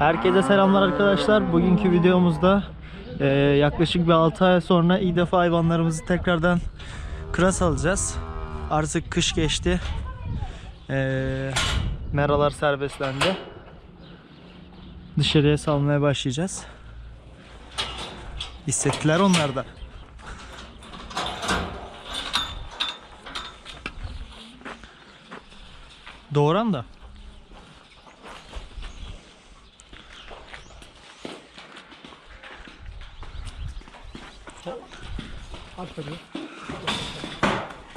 Herkese selamlar arkadaşlar. Bugünkü videomuzda e, yaklaşık bir 6 ay sonra ilk defa hayvanlarımızı tekrardan kıras alacağız. Artık kış geçti. E, meralar serbestlendi. Dışarıya salmaya başlayacağız. Hissettiler onlar da. Doğuran da. Aç tabii.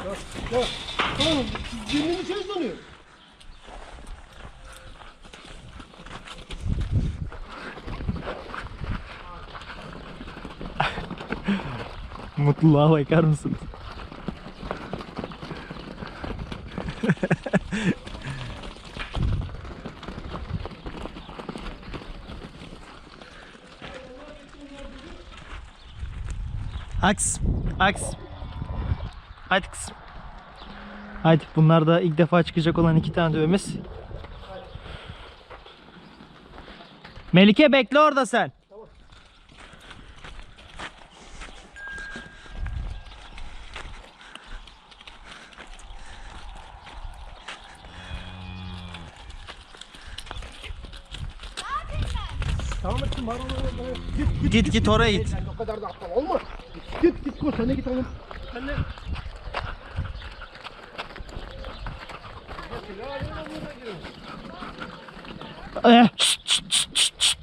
Ya, ya. Tamam, birinin içeri donuyor. Mutluluğa bakar mısın? Aks, aks. Hadi kız. Hadi bunlar da ilk defa çıkacak olan iki tane düğümüz. Melike bekle orada sen. Tamam ettim. Git git. Git git oraya git. O kadar da aptal olma. Git git koş sen de git oğlum. Sen de. Eh, şşt, şşt, şşt, şşt, şşt.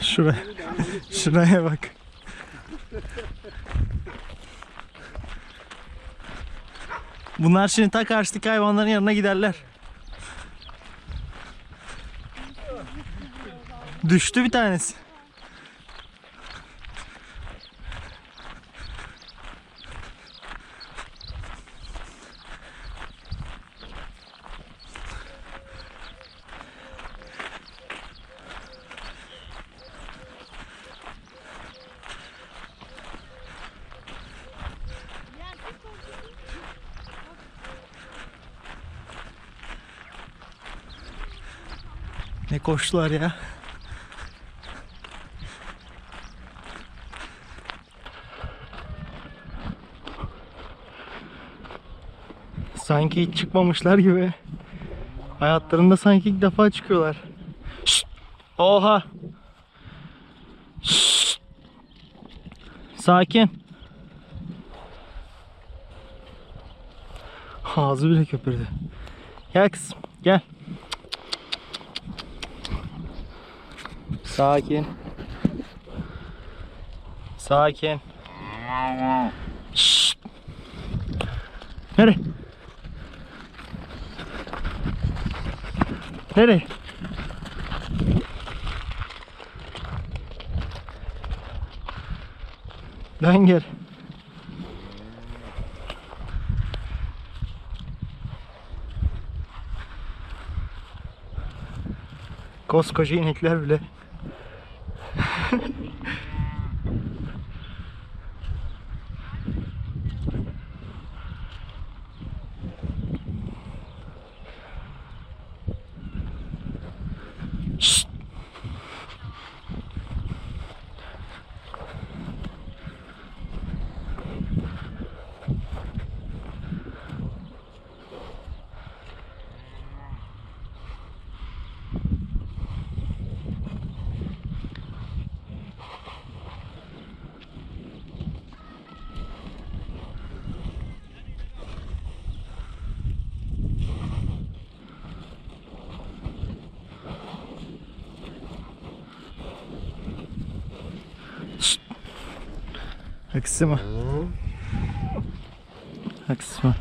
Şuraya, şuraya bak. Bunlar şimdi ta karşıdaki hayvanların yanına giderler. Düştü bir tanesi. Ne koştular ya. Sanki hiç çıkmamışlar gibi. Hayatlarında sanki ilk defa çıkıyorlar. Şşt! Oha! Şşt! Sakin. Ağzı bile köpürdü. Gel kızım, gel. Sakin. Sakin. Şşt! Nereye? Nereye? Dön gel. Koskoca inekler bile Şşt! Haksız mı? Haksız mı?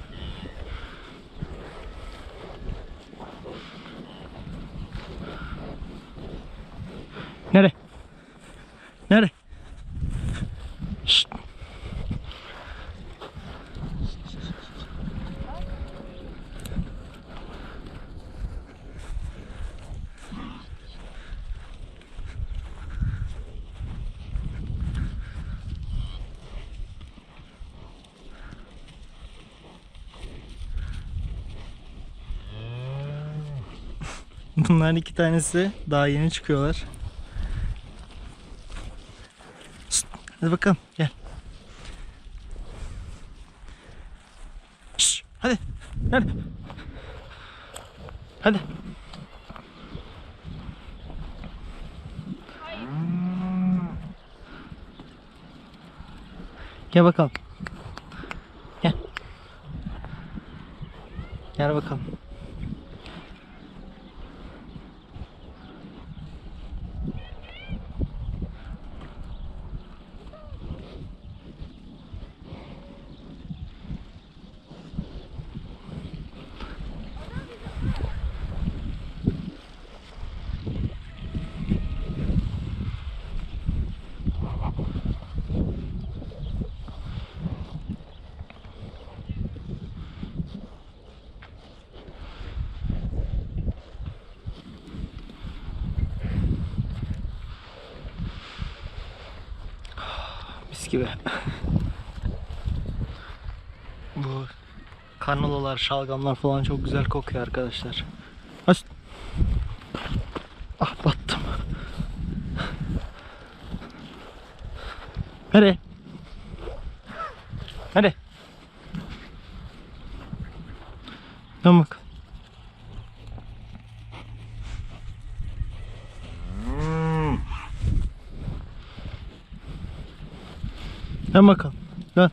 Bunların iki tanesi daha yeni çıkıyorlar. Hadi bakalım gel. Şşt, hadi. Hadi. Hadi. Gel bakalım. Gibi. Bu kanolalar, şalgamlar falan çok güzel kokuyor arkadaşlar. Aç. Ah battım. Hadi. Hadi. Dön Dön bakalım. Dön.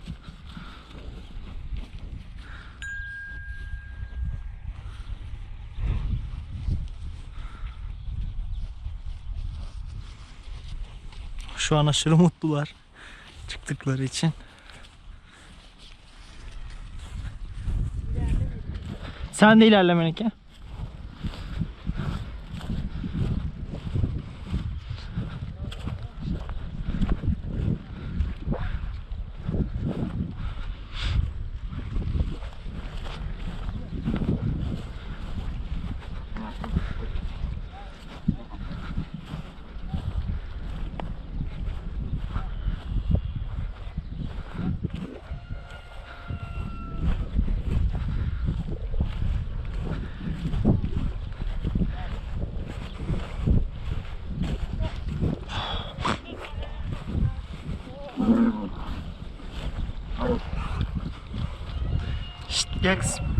Şu an aşırı mutlular çıktıkları için. Sen de ilerle Melike. Şşt gel kızım.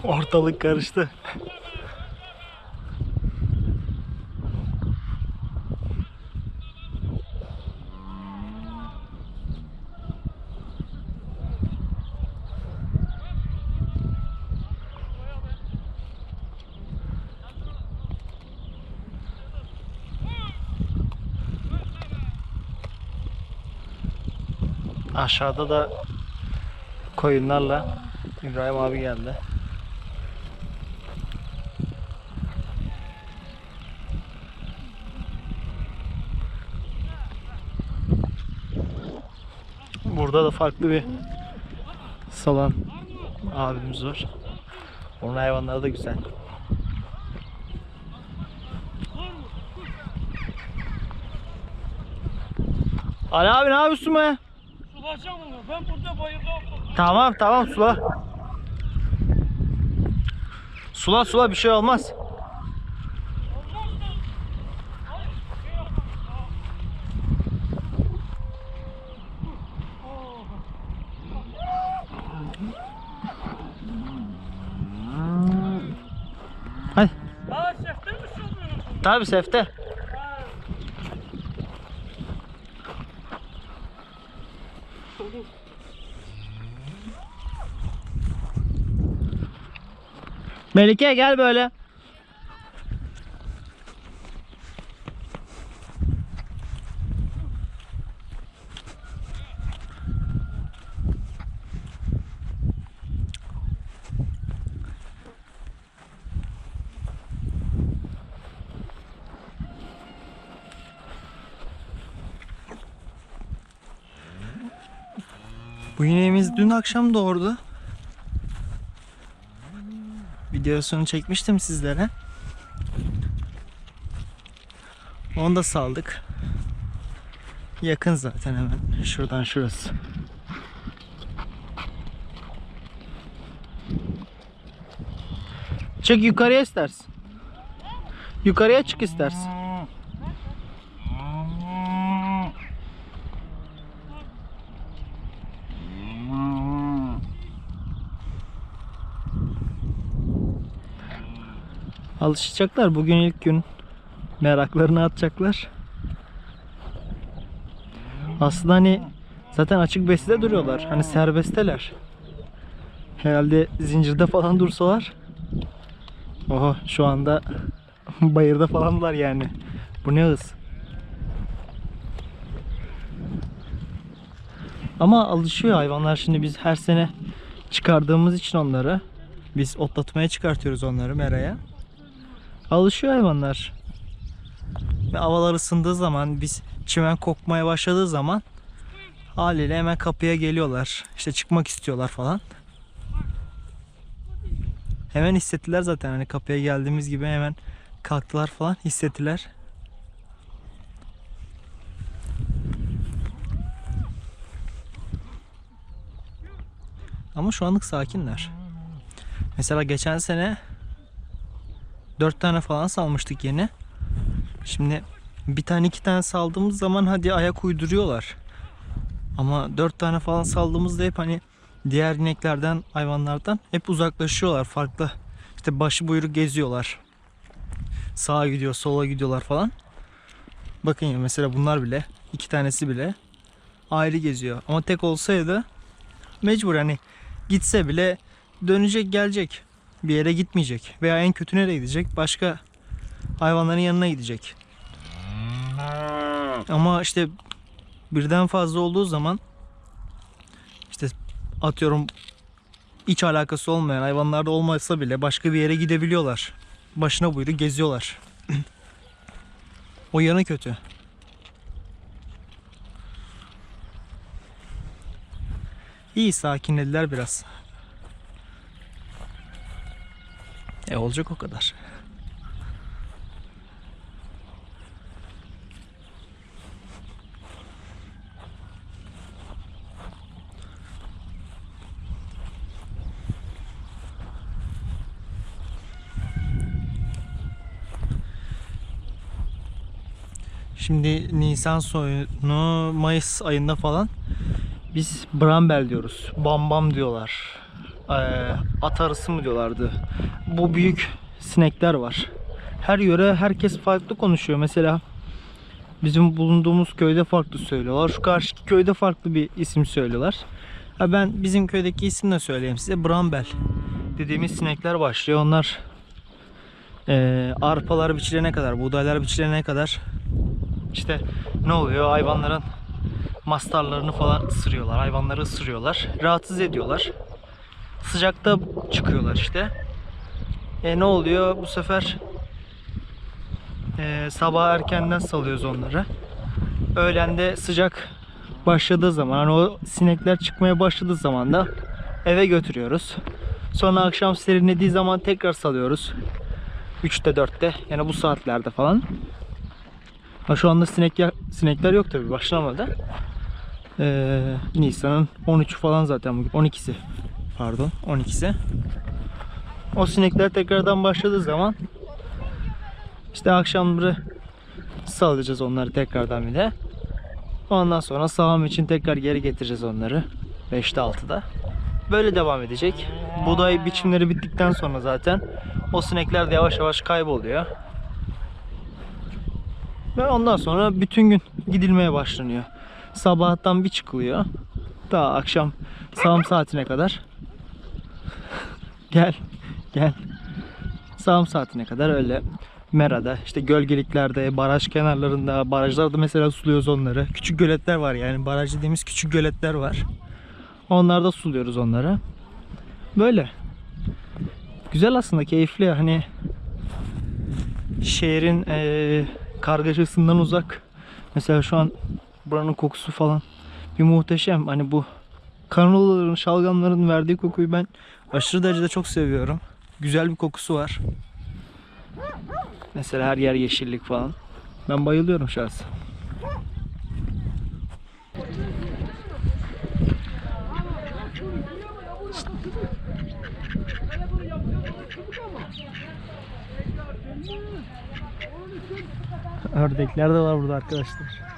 Ortalık karıştı. Aşağıda da koyunlarla İbrahim abi geldi. Burada da farklı bir salan abimiz var. Onun hayvanları da güzel. Ali abi ne yapıyorsun be? Sulayacağım onu. Ben burada bayırda. Tamam tamam sula. Sula sula bir şey olmaz. Tabi Sefte. Melike gel böyle. Bu ineğimiz dün akşam doğurdu. Videosunu çekmiştim sizlere. Onu da saldık. Yakın zaten hemen. Şuradan şurası. Çık yukarıya istersin. Yukarıya çık istersin. Alışacaklar. Bugün ilk gün. Meraklarını atacaklar. Aslında hani zaten açık beside duruyorlar. Hani serbestteler. Herhalde zincirde falan dursalar. Oha şu anda bayırda falanlar yani. Bu ne hız. Ama alışıyor hayvanlar şimdi biz her sene çıkardığımız için onları biz otlatmaya çıkartıyoruz onları meraya. Alışıyor hayvanlar. Ve havalar ısındığı zaman biz çimen kokmaya başladığı zaman haliyle hemen kapıya geliyorlar. İşte çıkmak istiyorlar falan. Hemen hissettiler zaten hani kapıya geldiğimiz gibi hemen kalktılar falan hissettiler. Ama şu anlık sakinler. Mesela geçen sene 4 tane falan salmıştık yeni. Şimdi bir tane iki tane saldığımız zaman hadi ayak uyduruyorlar. Ama 4 tane falan saldığımızda hep hani diğer ineklerden, hayvanlardan hep uzaklaşıyorlar farklı. İşte başı buyruk geziyorlar. Sağa gidiyor, sola gidiyorlar falan. Bakın ya mesela bunlar bile, iki tanesi bile ayrı geziyor. Ama tek olsaydı mecbur hani gitse bile dönecek gelecek. Bir yere gitmeyecek. Veya en kötü nereye gidecek? Başka hayvanların yanına gidecek. Ama işte birden fazla olduğu zaman işte atıyorum hiç alakası olmayan hayvanlarda olmasa bile başka bir yere gidebiliyorlar. Başına buyruk geziyorlar. o yanı kötü. İyi sakinlediler biraz. E olacak o kadar. Şimdi Nisan soyunu Mayıs ayında falan biz Brambel diyoruz. Bam bam diyorlar. Ee, at arısı mı diyorlardı. Bu büyük sinekler var. Her yöre herkes farklı konuşuyor. Mesela bizim bulunduğumuz köyde farklı söylüyorlar. Şu karşıki köyde farklı bir isim söylüyorlar. Ha ben bizim köydeki isimle söyleyeyim size. Brambel dediğimiz sinekler başlıyor. Onlar ee, arpalar biçilene kadar, buğdaylar biçilene kadar işte ne oluyor? Hayvanların mastarlarını falan ısırıyorlar. Hayvanları ısırıyorlar. Rahatsız ediyorlar. Sıcakta çıkıyorlar işte. E ne oluyor? Bu sefer e, sabah erkenden salıyoruz onları. Öğlende sıcak başladığı zaman hani o sinekler çıkmaya başladığı zaman da eve götürüyoruz. Sonra akşam serinlediği zaman tekrar salıyoruz. 3'te 4'te yani bu saatlerde falan. Ha şu anda sinek sinekler yok tabi başlamadı. Ee, Nisan'ın 13'ü falan zaten bugün 12'si pardon 12'si. O sinekler tekrardan başladığı zaman işte akşamları salacağız onları tekrardan bir de. Ondan sonra sağım için tekrar geri getireceğiz onları 5'te 6'da. Böyle devam edecek. Buğday biçimleri bittikten sonra zaten o sinekler de yavaş yavaş kayboluyor. Ve ondan sonra bütün gün gidilmeye başlanıyor. Sabahtan bir çıkılıyor. Daha akşam sağım saatine kadar. gel, gel. Sağım saatine kadar öyle merada, işte gölgeliklerde, baraj kenarlarında, barajlarda mesela suluyoruz onları. Küçük göletler var yani baraj dediğimiz küçük göletler var. Onlarda suluyoruz onları. Böyle. Güzel aslında, keyifli. Hani şehrin eee kargaşasından uzak. Mesela şu an buranın kokusu falan bir muhteşem. Hani bu kanolaların, şalgamların verdiği kokuyu ben aşırı derecede çok seviyorum. Güzel bir kokusu var. Mesela her yer yeşillik falan. Ben bayılıyorum şahsen. Ördekler de var burada arkadaşlar.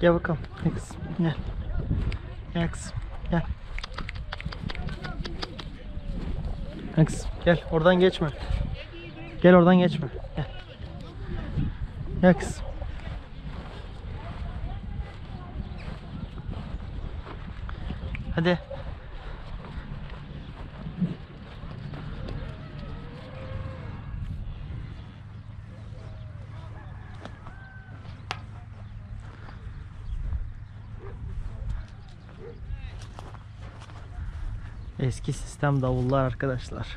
Gel bakalım. Gel kızım. Gel. Gel kızım. Gel. Gel kızım. Gel. Oradan geçme. Gel oradan geçme. Gel. Gel kızım. Hadi. Eski sistem davullar arkadaşlar.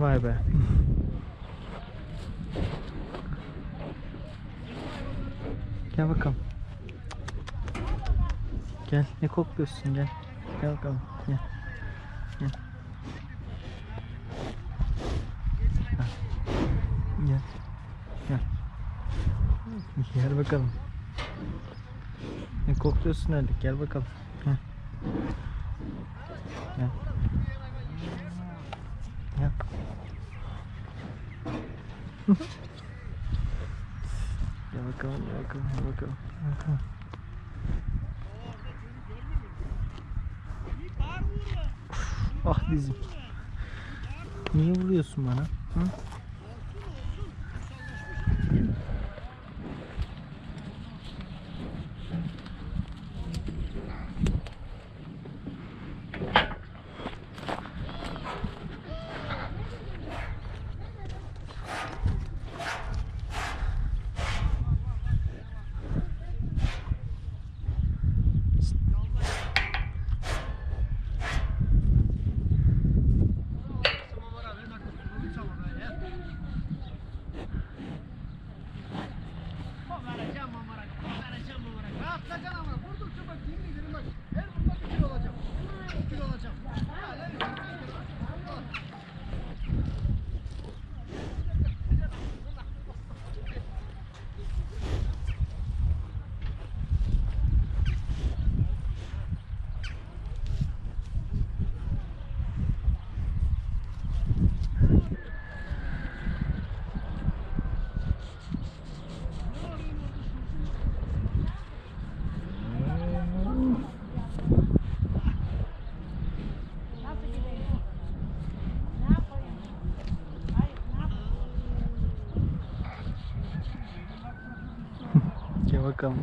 Vay be. Gel bakalım. Gel kokluyorsun gel. Gel bakalım gel. Gel. Gel. Gel. Gel bakalım. Ne kokluyorsun öyle gel bakalım. Gel. Gel. Gel. Gel bakalım, gel bakalım, gel bakalım, gel bakalım. Ah dizim. Niye vuruyorsun bana? Hı? Gel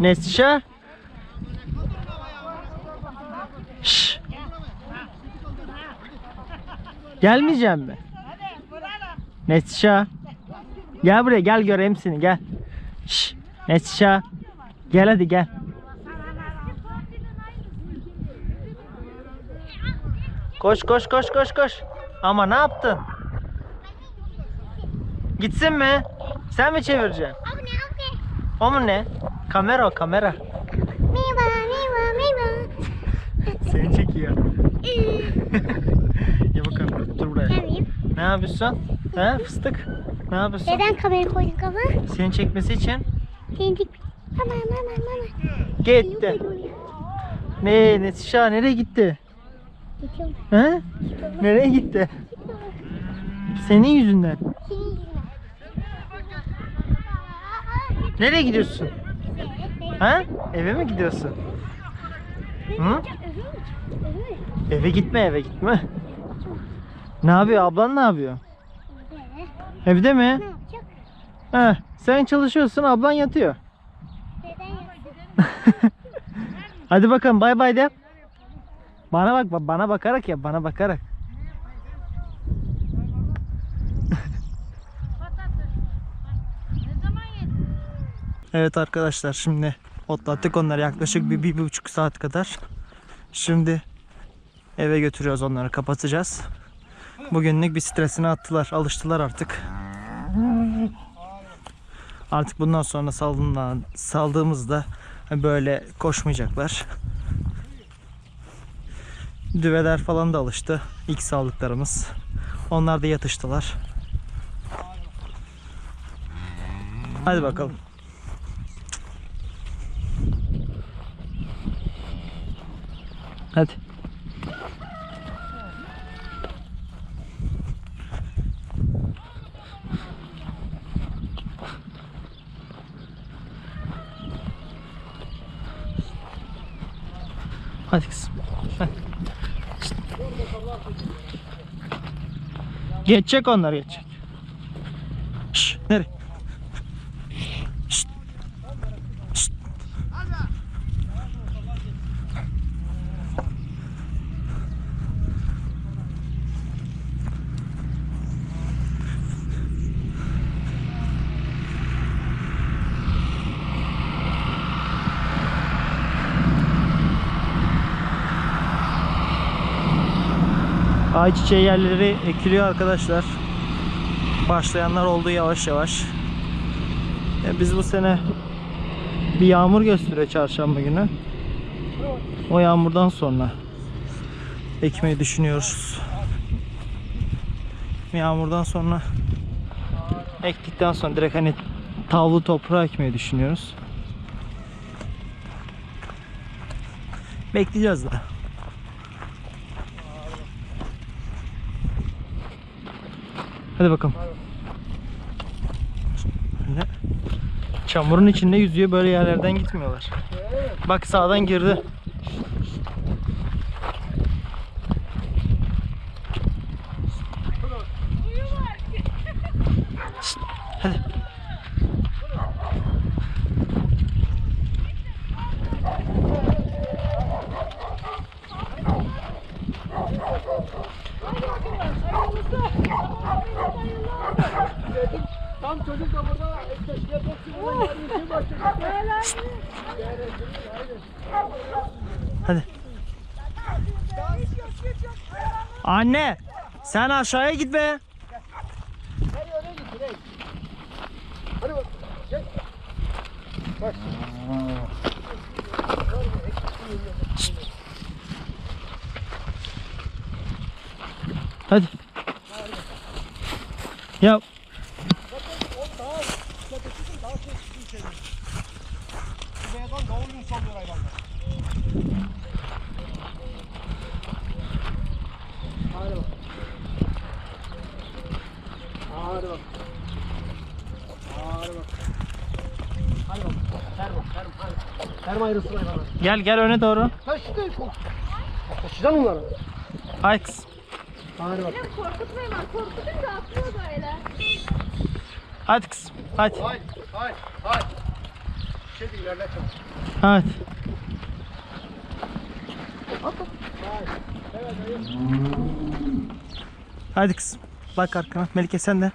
Nesişe? Şşş. Gelmeyeceğim mi? Nesişe. Gel buraya gel göreyim seni gel. Şşş. Nesişe. Gel hadi gel. Koş koş koş koş koş. Ama ne yaptın? Gitsin mi? Sen mi çevireceksin? O mu ne? Kamera kamera. Merhaba, merhaba, merhaba. Seni çekiyor. Gel bakalım. Dur buraya. Ne yapıyorsun? He fıstık? Ne yapıyorsun? Neden kamera koydun kafa? Seni çekmesi için Senin Mama, mama, mama. gitti. Ne? Netişa nereye gitti? Geçiyorum. He? Nereye gitti? Senin yüzünden. Senin yüzünden. Nereye gidiyorsun? Ha? Eve mi gidiyorsun? Hı? Eve gitme eve gitme. Ne yapıyor? Ablan ne yapıyor? Evde mi? Ne yapacak? He, sen çalışıyorsun, ablan yatıyor. Hadi bakalım bay bay de. Bana bak, ba- bana bakarak ya, bana bakarak. Evet arkadaşlar şimdi otlattık onları yaklaşık bir, bir, bir buçuk saat kadar. Şimdi eve götürüyoruz onları kapatacağız. Bugünlük bir stresini attılar alıştılar artık. Artık bundan sonra saldığımızda böyle koşmayacaklar. Düveler falan da alıştı. İlk saldıklarımız. Onlar da yatıştılar. Hadi bakalım. Hadi. Hadi kızım. Hadi. Geçecek onlar geçecek. Şş, nereye? Ayçiçeği yerleri ekiliyor arkadaşlar. Başlayanlar oldu yavaş yavaş. E, biz bu sene bir yağmur gösteriyor çarşamba günü. O yağmurdan sonra ekmeyi düşünüyoruz. Yağmurdan sonra ektikten sonra direkt hani tavlı toprağa ekmeyi düşünüyoruz. Bekleyeceğiz daha. Hadi bakalım. Böyle Çamurun içinde yüzüyor böyle yerlerden gitmiyorlar. Bak sağdan girdi. Şşt, Hadi. Tam çocuk da burada işte şey yapıyorsun. Buradan yardım şey başlayacak. Hadi. Anne, sen aşağıya git be. Nereye öne git direkt. Hadi bak. Gel. Bak. Hadi. Ya Beyazdan davul gün sallıyor hayvanlar. Hadi bak. Hadi bak. Hadi bak. Hadi bak. Ter bak. Ter bak. Hadi. Ter ayrılsın hayvanlar. gel gel öne doğru. Taşı değil. Taşıyacaksın onları. Hay kız. Hadi bak. Korkutmayın bak. Korkutun da atlıyor böyle. Hadi kız. Hadi. Haydi. Haydi. Haydi. Şey değil. ilerle çabuk. Hadi. Hadi kızım. Bak arkana. Melike sen de.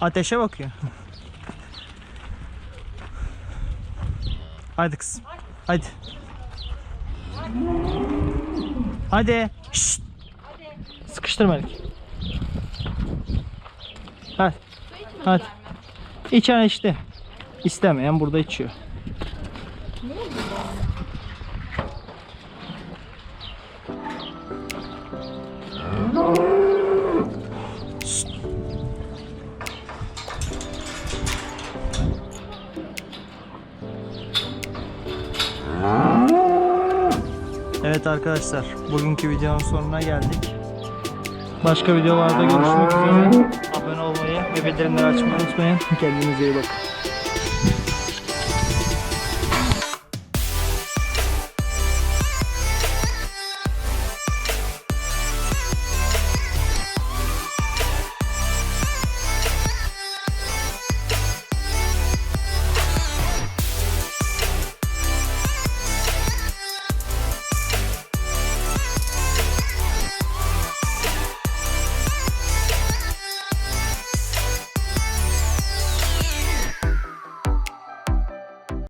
Ateşe bakıyor. Hadi kızım. Hadi. Hadi. Şşt. Sıkıştır Melik. Hadi. Hadi. İçen içti. İstemeyen burada içiyor. Evet arkadaşlar, bugünkü videonun sonuna geldik. Başka videolarda görüşmek üzere. Abone olmayı ve bildirimleri açmayı unutmayın. Kendinize iyi bakın.